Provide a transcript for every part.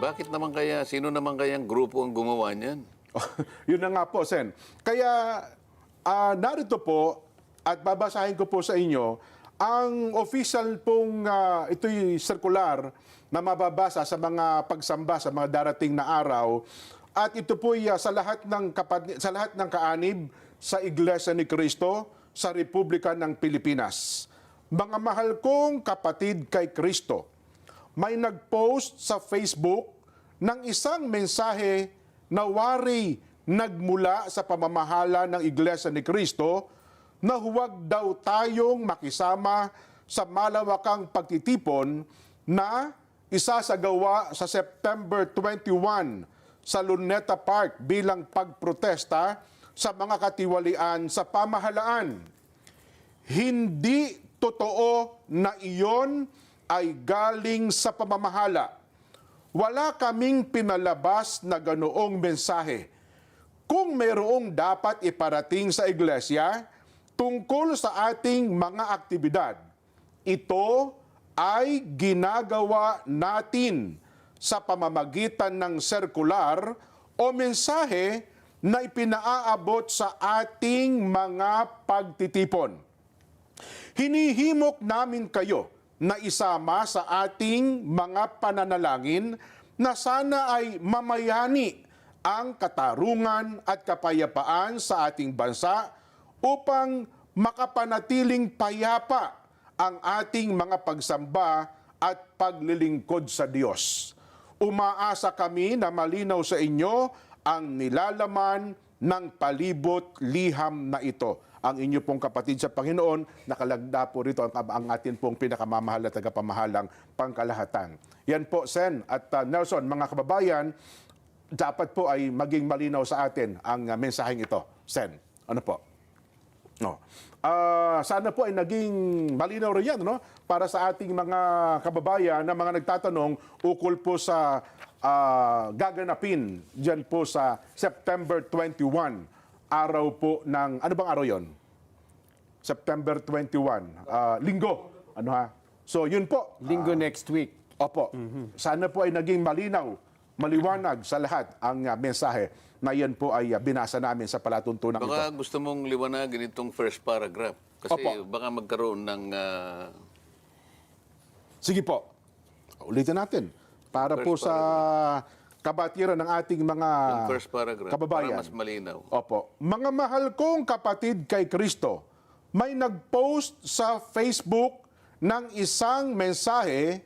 bakit naman kaya, sino naman kayang grupo ang gumawa niyan? Yun na nga po, Sen. Kaya ah, narito po at babasahin ko po sa inyo ang official pong ah, ito'y circular na mababasa sa mga pagsamba sa mga darating na araw at ito po sa lahat ng kapat- sa lahat ng kaanib sa Iglesia ni Cristo sa Republika ng Pilipinas. Mga mahal kong kapatid kay Kristo, may nag-post sa Facebook ng isang mensahe na wari nagmula sa pamamahala ng Iglesia ni Kristo na huwag daw tayong makisama sa malawakang pagtitipon na isasagawa sa September 21 sa Luneta Park bilang pagprotesta sa mga katiwalian sa pamahalaan. Hindi totoo na iyon ay galing sa pamamahala. Wala kaming pinalabas na ganoong mensahe. Kung mayroong dapat iparating sa iglesia tungkol sa ating mga aktibidad, ito ay ginagawa natin sa pamamagitan ng sirkular o mensahe na ipinaaabot sa ating mga pagtitipon. Hinihimok namin kayo na isama sa ating mga pananalangin na sana ay mamayani ang katarungan at kapayapaan sa ating bansa upang makapanatiling payapa ang ating mga pagsamba at paglilingkod sa Diyos. Umaasa kami na malinaw sa inyo ang nilalaman ng palibot liham na ito. Ang inyo pong kapatid sa Panginoon, nakalagda po rito ang, ang atin pong pinakamamahal na tagapamahalang pangkalahatan. Yan po, Sen at uh, Nelson, mga kababayan, dapat po ay maging malinaw sa atin ang uh, mensaheng ito. Sen, ano po? No. Ah, sana po ay naging malinaw rin yan no? para sa ating mga kababayan na mga nagtatanong ukol po sa ah, gaganapin dyan po sa September 21, araw po ng, ano bang araw yon? September 21, ah, linggo. Ano ha? So yun po. Linggo next week. Opo. Sana po ay naging malinaw, maliwanag sa lahat ang ah, mensahe na yan po ay ah, binasa namin sa palatuntunan ito. Baka gusto mong liwanagin itong first paragraph. Kasi Opo. baka magkaroon ng... ah, Sige po. Ulitin natin. Para po First sa kabatiran ng ating mga yung first paragraph. kababayan. Para mas malinaw. Opo. Mga mahal kong kapatid kay Kristo, may nag-post sa Facebook ng isang mensahe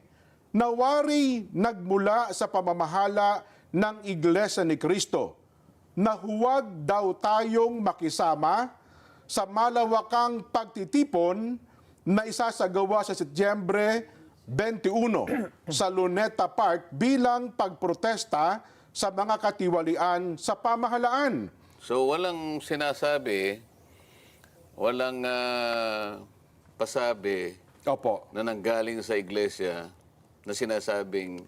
na wari nagmula sa pamamahala ng Iglesia ni Kristo na huwag daw tayong makisama sa malawakang pagtitipon na isasagawa sa Setyembre 21 sa Luneta Park bilang pagprotesta sa mga katiwalian sa pamahalaan. So walang sinasabi, walang ah, pasabi Opo. na nanggaling sa iglesia na sinasabing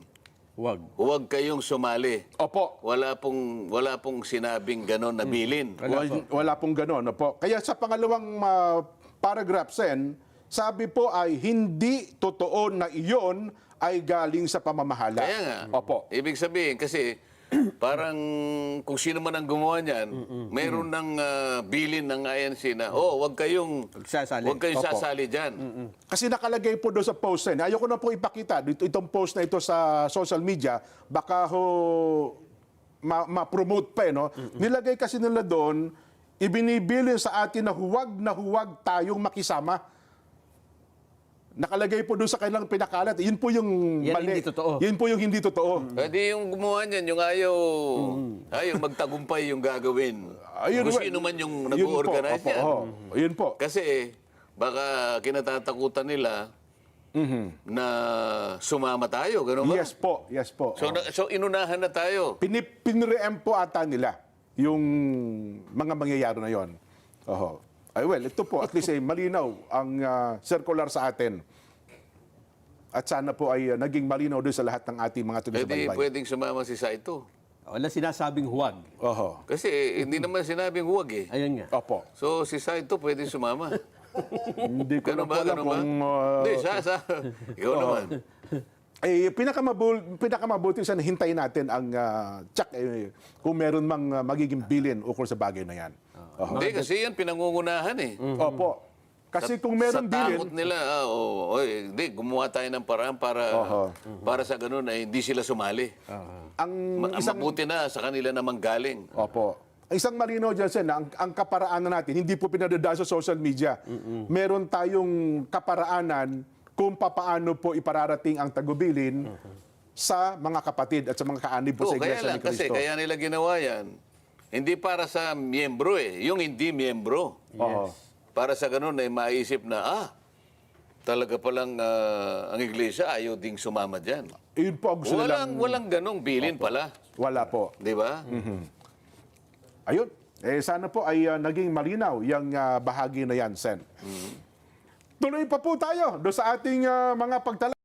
Wag. huwag kayong sumali. Opo. Wala pong wala pong sinabing ganon na bilin. Wala, wala pong gano'n. Opo. Kaya sa pangalawang ah, paragraph, Sen, sabi po ay hindi totoo na iyon ay galing sa pamamahala. Kaya nga. Opo. Ibig sabihin kasi parang kung sino man ang gumawa niyan, mayroon ng ah, bilin ng INC na oh, wag kayong Sasali. wag kayong Opo. sasali diyan. Kasi nakalagay po doon sa post Sen. Ayoko na po ipakita dito itong post na ito sa social media. Baka ho ma- ma-promote pa eh, no? Nilagay kasi nila doon, ibinibilin sa atin na huwag na huwag tayong makisama. Nakalagay po doon sa kanilang pinakalat. Yun po yung Yan mali. hindi totoo. Yun po yung hindi totoo. Pwede yung gumawa niyan, yung ayaw, ayaw magtagumpay yung gagawin. Ayun Kung sino man yung nag-organize opo, yan. oo. Yun po. Kasi baka kinatatakutan nila na sumama tayo, gano'n ba? Yes po, yes po. So, na- so inunahan na tayo. Pinip, pinreem po ata nila yung mga mangyayari na yon. Oho. Ay well, ito po, at least ay malinaw ang ah, circular sa atin. At sana po ay ah, naging malinaw doon sa lahat ng ating mga Pwede, tuloy pwedeng sumama si Saito. Wala sinasabing huwag. Oho. Kasi eh, hindi naman sinabing huwag eh. Ayun nga. Opo. So si Saito pwede sumama. Hindi ko na Ganun po ba? alam kung... ah, Hindi, sa, sa. Ikaw naman. eh, pinakamabul, pinakamabuti sana hintayin natin ang ah, check eh, kung meron mang ah, magiging bilin ukol sa bagay na yan. Hindi, kasi yan pinangungunahan eh. Opo. Kasi kung sa meron takot bilin, nila, ah, oh, oy, hindi, gumawa tayo ng paraan para para sa ganun ay hindi sila sumali. ang Ma- ang isang mabuti na sa kanila namang galing. Opo. Ang Isang malinaw dyan, Sen, ang, ang kaparaanan natin, hindi po pinadadaan sa social media. Meron tayong kaparaanan kung papaano po ipararating ang tagubilin sa mga kapatid at sa mga kaanib po Oo, sa kaya Iglesia lang, ni kasi Cristo. kaya nila ginawa yan. Hindi para sa miyembro eh, yung hindi miyembro. Oo. Para sa ganun ay maisip na, ah, talaga palang ah, ang iglesia ayaw ding sumama dyan. Yun po ang gusto Walang, nilang... walang ganong bilin pala. Wala po. Di ba? Ayun. Eh, sana po ay ah, naging malinaw yung ah, bahagi na yan, Sen. Tuloy pa po tayo do sa ating ah, mga pagtala.